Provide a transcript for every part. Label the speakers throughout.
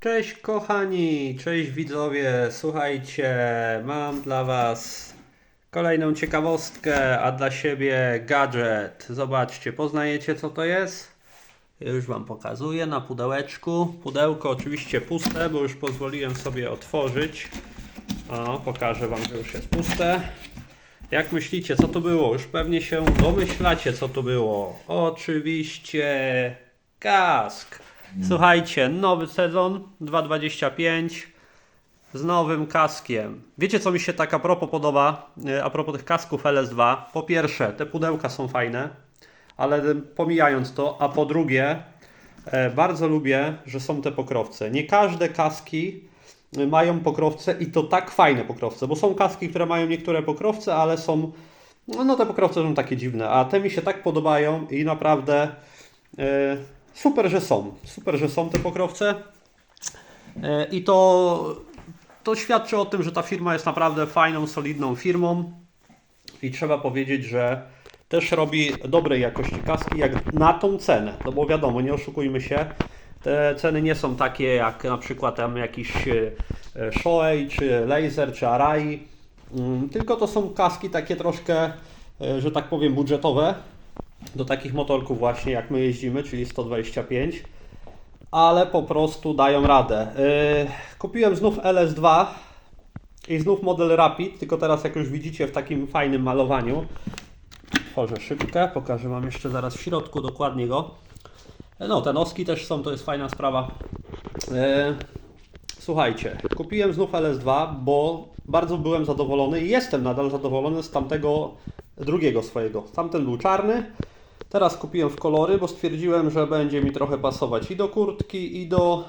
Speaker 1: Cześć kochani, cześć widzowie, słuchajcie, mam dla was kolejną ciekawostkę, a dla siebie gadżet. Zobaczcie, poznajecie co to jest? Już wam pokazuję na pudełeczku. Pudełko oczywiście puste, bo już pozwoliłem sobie otworzyć. O, pokażę wam, że już jest puste. Jak myślicie, co to było? Już pewnie się domyślacie, co to było. Oczywiście kask. Słuchajcie, nowy sezon 2.25 z nowym kaskiem. Wiecie, co mi się tak a propos podoba? e, A propos tych kasków LS2. Po pierwsze, te pudełka są fajne, ale pomijając to, a po drugie, e, bardzo lubię, że są te pokrowce. Nie każde kaski mają pokrowce i to tak fajne pokrowce, bo są kaski, które mają niektóre pokrowce, ale są, no, no te pokrowce są takie dziwne, a te mi się tak podobają i naprawdę e, super, że są. Super, że są te pokrowce. E, I to, to świadczy o tym, że ta firma jest naprawdę fajną, solidną firmą i trzeba powiedzieć, że też robi dobrej jakości kaski jak na tą cenę. No bo wiadomo, nie oszukujmy się, te ceny nie są takie jak na przykład tam jakiś e, Shoei, czy Laser, czy Arai, Mm, tylko to są kaski takie troszkę, e, że tak powiem, budżetowe do takich motorków właśnie jak my jeździmy, czyli 125 ale po prostu dają radę. Yy, kupiłem znów LS2 i znów model Rapid, tylko teraz jak już widzicie w takim fajnym malowaniu. Tworzę szybkę, pokażę Wam jeszcze zaraz w środku dokładnie go. No, te noski też są, to jest fajna sprawa. Yy, słuchajcie, kupiłem znów LS2, bo bardzo byłem zadowolony i jestem nadal zadowolony z tamtego drugiego swojego. Tamten był czarny, Teraz kupiłem w kolory, bo stwierdziłem, że będzie mi trochę pasować i do kurtki, i do,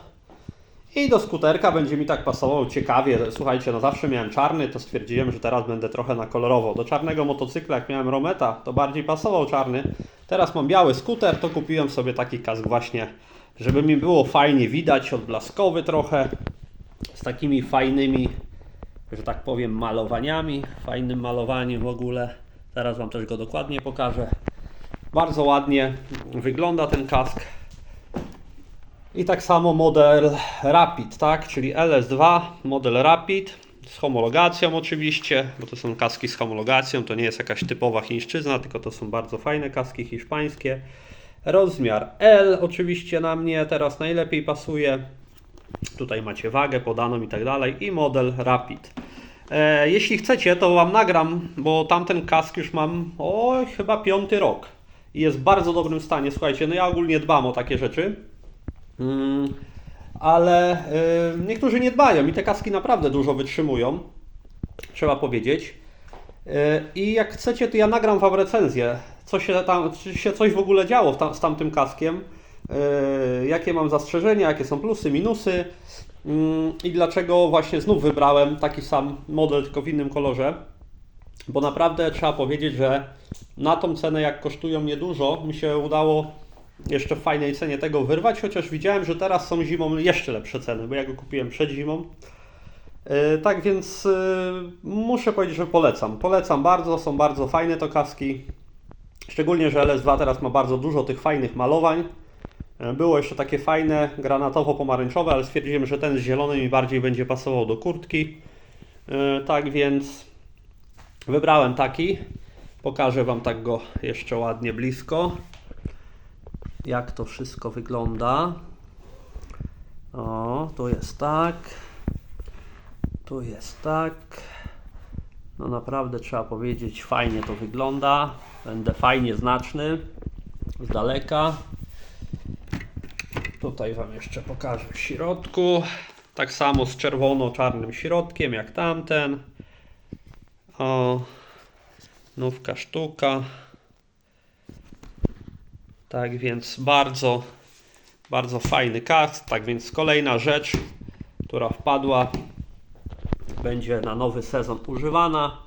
Speaker 1: i do skuterka. Będzie mi tak pasował ciekawie. Słuchajcie, no zawsze miałem czarny, to stwierdziłem, że teraz będę trochę na kolorowo. Do czarnego motocykla, jak miałem Rometa, to bardziej pasował czarny. Teraz mam biały skuter, to kupiłem sobie taki kask właśnie, żeby mi było fajnie widać, odblaskowy trochę, z takimi fajnymi, że tak powiem, malowaniami. Fajnym malowaniem w ogóle. Teraz Wam też go dokładnie pokażę. Bardzo ładnie wygląda ten kask. I tak samo model Rapid, tak? Czyli LS2, model Rapid z homologacją oczywiście, bo to są kaski z homologacją, to nie jest jakaś typowa chińszczyzna, tylko to są bardzo fajne kaski hiszpańskie. Rozmiar L oczywiście na mnie teraz najlepiej pasuje. Tutaj macie wagę podaną i tak dalej i model Rapid. E, jeśli chcecie, to Wam nagram, bo tamten kask już mam, oj, chyba piąty rok i jest w bardzo dobrym stanie. Słuchajcie, no ja ogólnie dbam o takie rzeczy, mm, ale y, niektórzy nie dbają i te kaski naprawdę dużo wytrzymują, trzeba powiedzieć. Y, I jak chcecie, to ja nagram Wam recenzję, co się tam, czy się coś w ogóle działo z tamtym kaskiem, y, jakie mam zastrzeżenia, jakie są plusy, minusy mm, i dlaczego właśnie znów wybrałem taki sam model, tylko w innym kolorze. Bo naprawdę trzeba powiedzieć, że na tą cenę, jak kosztują niedużo, mi się udało jeszcze w fajnej cenie tego wyrwać, chociaż widziałem, że teraz są zimą jeszcze lepsze ceny, bo ja go kupiłem przed zimą. Yy, tak więc yy, muszę powiedzieć, że polecam. Polecam bardzo, są bardzo fajne to kaski. Szczególnie, że LS2 teraz ma bardzo dużo tych fajnych malowań. Yy, Było jeszcze takie fajne granatowo-pomarańczowe, ale stwierdziłem, że ten z zielonym mi bardziej będzie pasował do kurtki. Tak więc Wybrałem taki. Pokażę Wam tak go jeszcze ładnie blisko. Jak to wszystko wygląda. O, tu jest tak. Tu jest tak. No naprawdę trzeba powiedzieć, fajnie to wygląda. Będę fajnie znaczny z daleka. Tutaj Wam jeszcze pokażę w środku. Tak samo z czerwono-czarnym środkiem jak tamten. O, nówka sztuka. Tak więc bardzo, bardzo fajny kask. Tak więc kolejna rzecz, która wpadła, będzie na nowy sezon używana.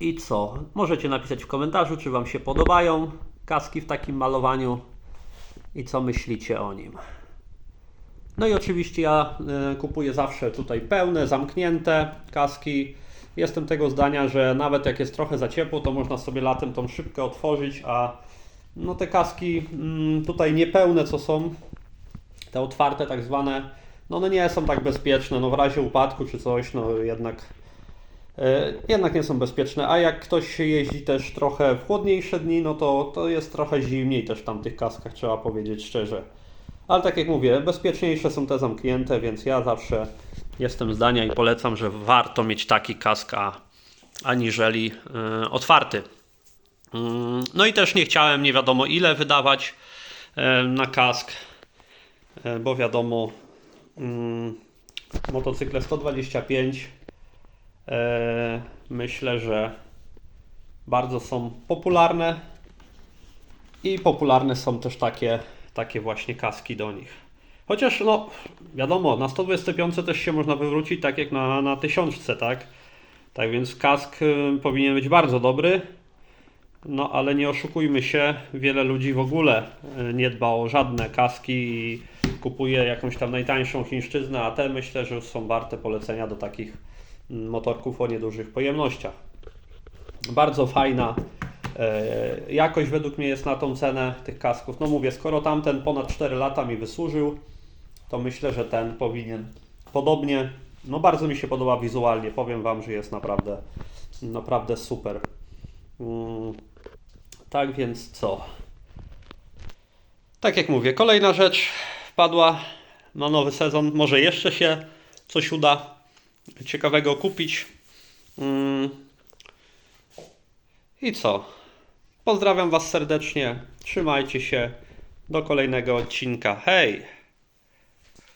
Speaker 1: I co? Możecie napisać w komentarzu, czy Wam się podobają kaski w takim malowaniu i co myślicie o nim. No i oczywiście ja y, kupuję zawsze tutaj pełne, zamknięte kaski. Jestem tego zdania, że nawet jak jest trochę za ciepło, to można sobie latem tą szybkę otworzyć, a no te kaski mm, tutaj niepełne co są, te otwarte tak zwane, no one nie są tak bezpieczne, no w razie upadku czy coś, no jednak e, jednak nie są bezpieczne, a jak ktoś jeździ też trochę w chłodniejsze dni, no to, to jest trochę zimniej też w tamtych kaskach, trzeba powiedzieć szczerze. Ale tak jak mówię, bezpieczniejsze są te zamknięte, więc ja zawsze jestem zdania i polecam, że warto mieć taki kask, aniżeli e, otwarty. Mm, No i też nie chciałem nie wiadomo ile wydawać e, na kask, e, bo wiadomo, mm, motocykle 125 e, myślę, że bardzo są popularne i popularne są też takie, takie właśnie kaski do nich. Chociaż no wiadomo, na 125 też się można wywrócić tak jak na, na 1000, tak? Tak więc kask y, powinien być bardzo dobry. No ale nie oszukujmy się, wiele ludzi w ogóle y, nie dba o żadne kaski i kupuje jakąś tam najtańszą chińszczyznę, a te myślę, że są warte polecenia do takich mm, motorków o niedużych pojemnościach. Bardzo fajna e, jakość według mnie jest na tą cenę tych kasków. No mówię, skoro tamten ponad 4 lata mi wysłużył, to myślę, że ten powinien podobnie. No bardzo mi się podoba wizualnie, powiem Wam, że jest naprawdę, naprawdę super. Mm, tak więc co? Tak jak mówię, kolejna rzecz wpadła na nowy sezon. Może jeszcze się coś uda ciekawego kupić. Mm. I co? Pozdrawiam Was serdecznie. Trzymajcie się. Do kolejnego odcinka. Hej!